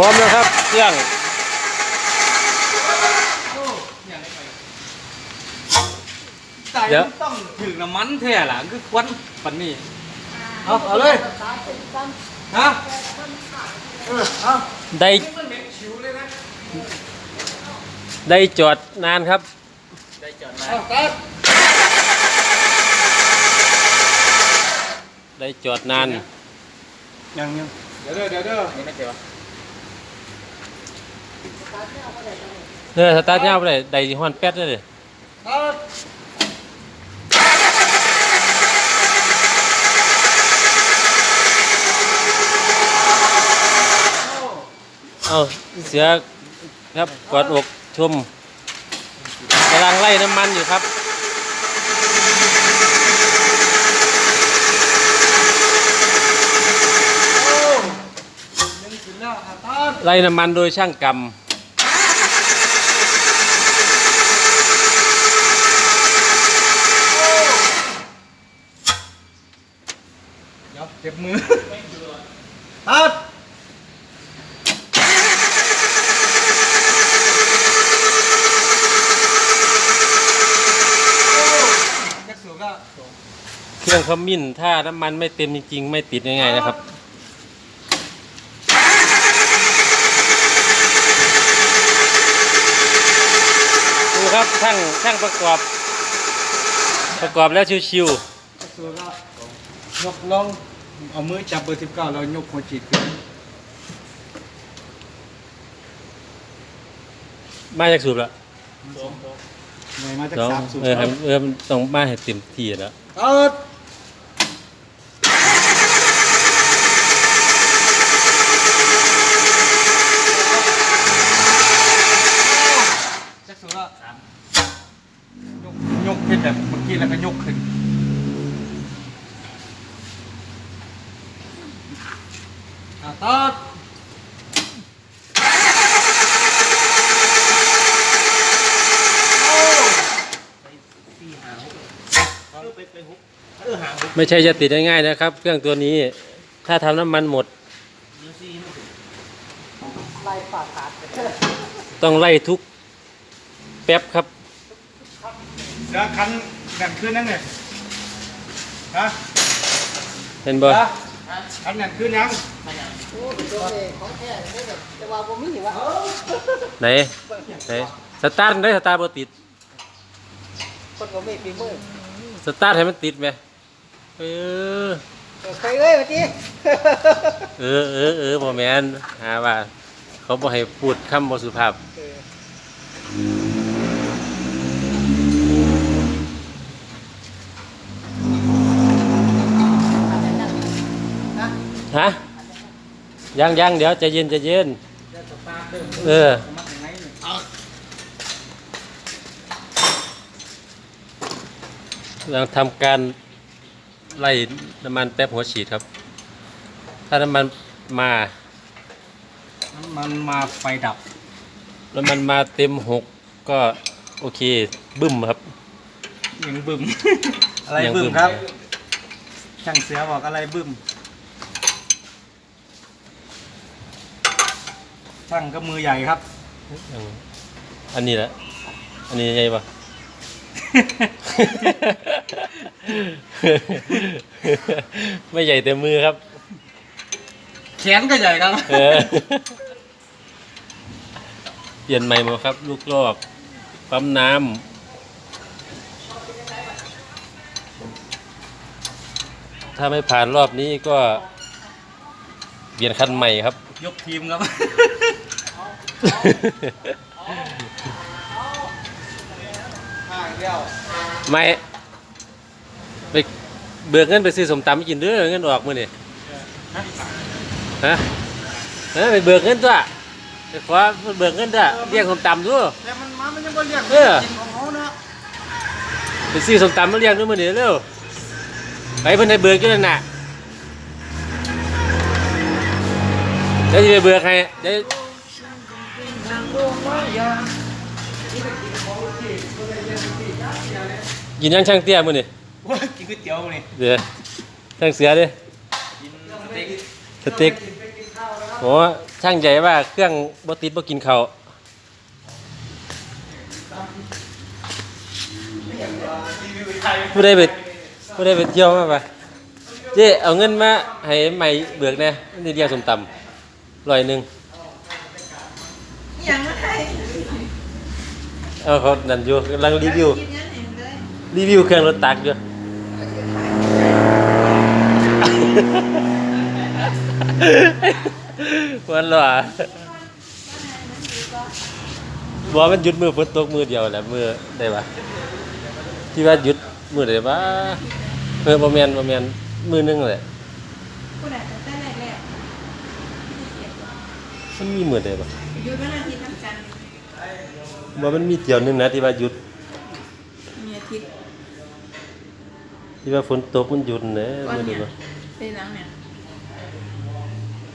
ร้อมแล้วครับเครื่องใจมันต้องถึงน้ำมันแท้ล่ะคือควันปันนี้เอาเอาเลยฮะเออเอาได้มันเหม็นชิวเลยนะได้จอดนานครับ ได้จอดมาเอาตัดได้จอดนานยังยังเดี๋ยวเด้อเดี๋ยวเด้อนี่ไม่เกี่ยว เออสตาร์ทยาวไปเลยได้ฮอนแป๊ดเลยตัดเอาเสือครับกอดอกชมกำลังไล่น้ำมันอยู่ครับโอ้ยังขึ้นแล้วอะตัดไล่น้ำมันโดยช่างกรรม เดี๋ยวเจ็บมือตัดโอ้ยักษ์สูงก็เครื่องขมิ้นถ้าน้ำมันไม่เต็มจริงๆ ไม่ติดง่ายๆนะครับ ดูครับช่างช่างประกอบ ประกอบแล้วชิวยักษ์สูงก็ยกลง เอามือจับเบอร์สิบเก้าแล้วยกหัวจีดขึ้นๆมาจากสูบแล้วไงมาจากสองสามสูบเออครับเออมันต้องมาให้เต็มที่แล้วเอิดจักสูละยกยกขึ้นแบบเมื่อกี้แล้วก็ยกขึ้นอะ ตัดโอ้ไม่ใช่จะติดง่ายๆนะครับ เครื่องตัวนี้ ถ้าทำน้ำมันหมดต้องไล่ทุกแป๊บครับ เดี๋ยวคันดันขึ้นนั่นเนี่ยฮะเห็นบ่ฮะคันดันขึ้นยัง โอ้เป็นตัวเองของแท้เลยแบบแต่ว่าผมมีว่าไหนไหนสตาร์ทได้สตาร์ทบ่ติดคนก็ไม่ฝีมือสตาร์ทให้มันติดไหมเออเคยเอ้ยเมื่อกี้เออเออเออบ่แมนหาว่า เขาบ่ให้พูดคำบ่สุภาพนะฮะ ยังยังเดี๋ยวใจเย็นใจเย็นเดี๋ยวสตาร์ทเริ่มเออมาถึงไหนเนี่ยเราทำการไล่น้ำมันแป๊บหัวฉีดครับ ถ้าน้ำมันมา น้ำมันมาไฟดับ น้ำมันมาเต็มหกก็โอเค บึ้มครับ ยังบึ้ม อะไรยังบึ้บึ้มมครับ ช่างเสือบอกอะไรบึ้ม ช่างก็มือใหญ่ครับ อันนี้แหละ อันนี้ไงปะ ไม่ใหญ่แต่มือครับ แขนก็ใหญ่ครับ เออเปลี่ยนใหม่หมดครับ ลูกลอกปั๊มน้ำถ้าไม่ผ่านรอบนี้ก็ เปลี่ยนคันใหม่ครับ ยกทีมครับห่างเดียว ไม่ไปเบิกเงินไปซื้อสมตำกินเด้อเงินออกมือนี่ฮะฮะไปเบิกเงินตัวไปขอเบิกเงินตัวเรียกสมตำด้วยแต่มันมามันยังบ่เรียกเออกินของเขานะไปซื้อสมตำมาเรียกด้วยมือนี่เร็วไปเพิ่นให้เบิกอยู่นั่นน่ะเดี๋ยวจะไปเบิกให้เดี๋ยว กินยังช่างเตี้ยมือนี่โอ้ยกินก๋วยเตี๋ยวมานี่เดี๋ยวช่างเสือเด้กินสเต็กสเต็กไปกินข้าวแล้วครับโอ้ช่างใหญ่ว่าเครื่องบ่ติดบ่กินข้าวผู้ใดไปผู้ใดไปเที่ยวมาปะเจ๊เอาเงินมาให้ใหม่เบิกแหน่นี่เดียวสมตำร้อยหนึ่ง ยังไม่ให้เอาเขานั่นอยู่กำลังรีวิวกินงั้นเองเลยรีวิวเครื่องรถตักอยู่ วันหรอบอกมันหยุดมือฝนตกมือเดียวแหละมือได้ปะที่ว่าหยุดมือได้ปะเออประมาณประมาณมือหนึงแหละผู้ใดตั้งแต่แรกมันมีมือได้ปะๆ หยุดวันอาทิตย์ทั้งจันทร์ว่ามันมีเดียวหนึงนะที่ว่าหยุด มีอาทิตย์ที่ว่าฝนตกมันหยุดนะก้อนมือเนี่ได้ยปะเป็นหลังเนี่ย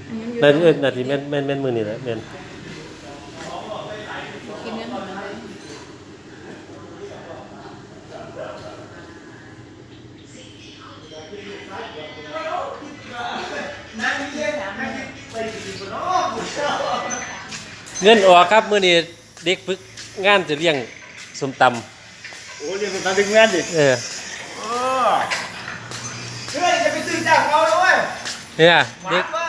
อันนี้มันนาทีอยู่เอ้ยนาทีแม่นแม่นแม่นมือนี่แหละแม่นกินเงินของมันเลย เงินออกครับมือนี้เด็กฝึกงานจะเลี้ยงสมตำโอ้ยยังตาดึงแม่นดิเออเฮ้ยจะไปซื้อจากเราเลยเว้ยเนี่ยเด็กว่า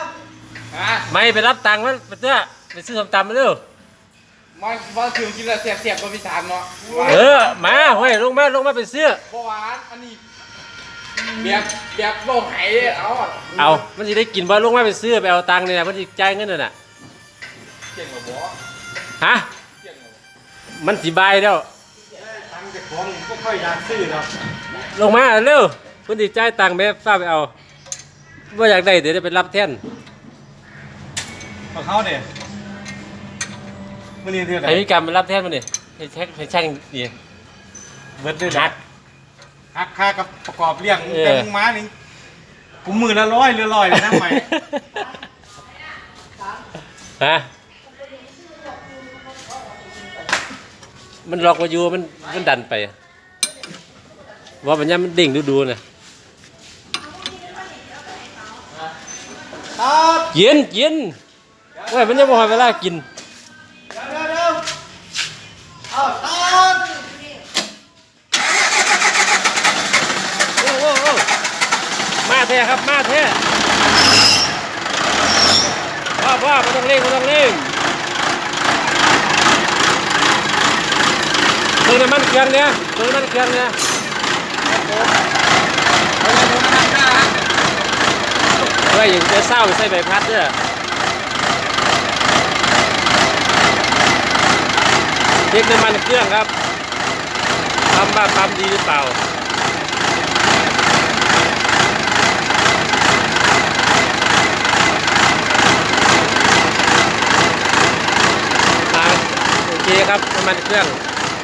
ฮะไม่ไปรับตังค์มันไปเตื้อไปซื้อสมตำมาเร็วมาว่าถึงกินแล้วเสียบเสียบก็พิสานเนาะเออมาเฮ้ยลงมาลงมาไปซื้อเพราะว่าอันนี้แบบแบบโลกไหเอาอะเอามันจะได้กินบ่ลงมาไปซื้อไปเอาตังค์เนี่ยมันจะจ่ายเงินน่ะน่ะ เก่งกว่าบอฮะเก่งกว่ามันสิบายแล้วตังค์จากของก็ค่อยอยากซื้อหรอกลงมาเร็วมันสิจ่ายตังค์แม่ฟ้าไปเอาว่าอยากได้เดี๋ยวได้ไปรับแทนของเขาเนี่ยมันนี่เท่าไหร่ให้พี่กรรมไปรับแทนมันนี่ให้แช็คให้ช่างดีเบิดด้วยหันะกหักค่ากับประกอบเลี้ยงเออ แต่มึงมานี่กูมือละร้อยเรือร้อยเลยนะใหม่ ฮะ มันล็อกมาอยู่มันมันดันไป ว่าปัญญามมันดิ่งดูดูๆน่ะครับกินกินเว้ยมันยังบ่หอยเวลากินเดี๋ยวเดี๋ยวเดี๋ยวเอาครับโอ้โอ้โอ้มาแท้ครับมาแท้พ่อพ่อไม่ต้องเร่งไม่ต้องเร่ง เติมน้ำมันเครื่องเนี่ยเติมน้ำมันเครื่องเนี่ยเฮ้ยอย่างจะเศร้าไปใส่ใบพัดเด้อเช็คน้ำมันเครื่องครับทำว่าทำดีหรือเปล่าโอเคครับน้ำมันเครื่อง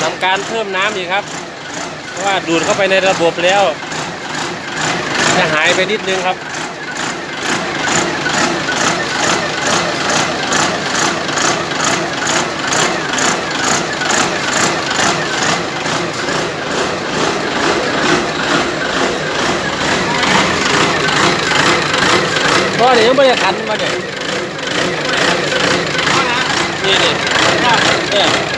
ปั๊มป การเพิ่มน้ำอีกครับ เพราะว่าดูดเข้าไปในระบบแล้ว จะหายไปนิดนึงครับเพราะเดี๋ยวยังไม่ได้ขันมาเนี่ยนี่นี่เนี่ย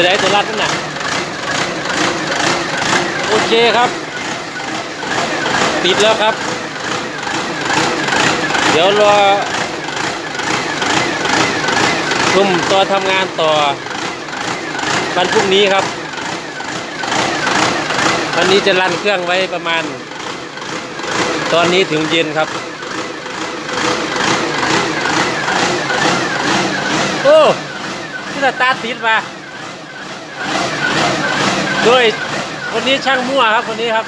ตัวใดตัวรัดนั่นน่ะโอเคครับปิดแล้วครับ เดี๋ยวรอชมตอนทำงานต่อวันพรุ่งนี้ครับ วันนี้จะรันเครื่องไว้ประมาณ ตอนนี้ถึงเย็นครับ โอ้ที่สตาร์ทติดมา โดยคนนี้ช่างมั่วครับคนนี้ครับ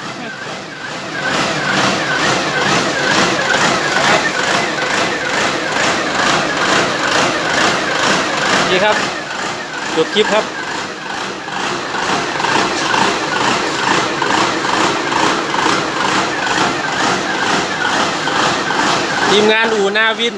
นี่ครับจบคลิปครับทีมงานอู่นาวิน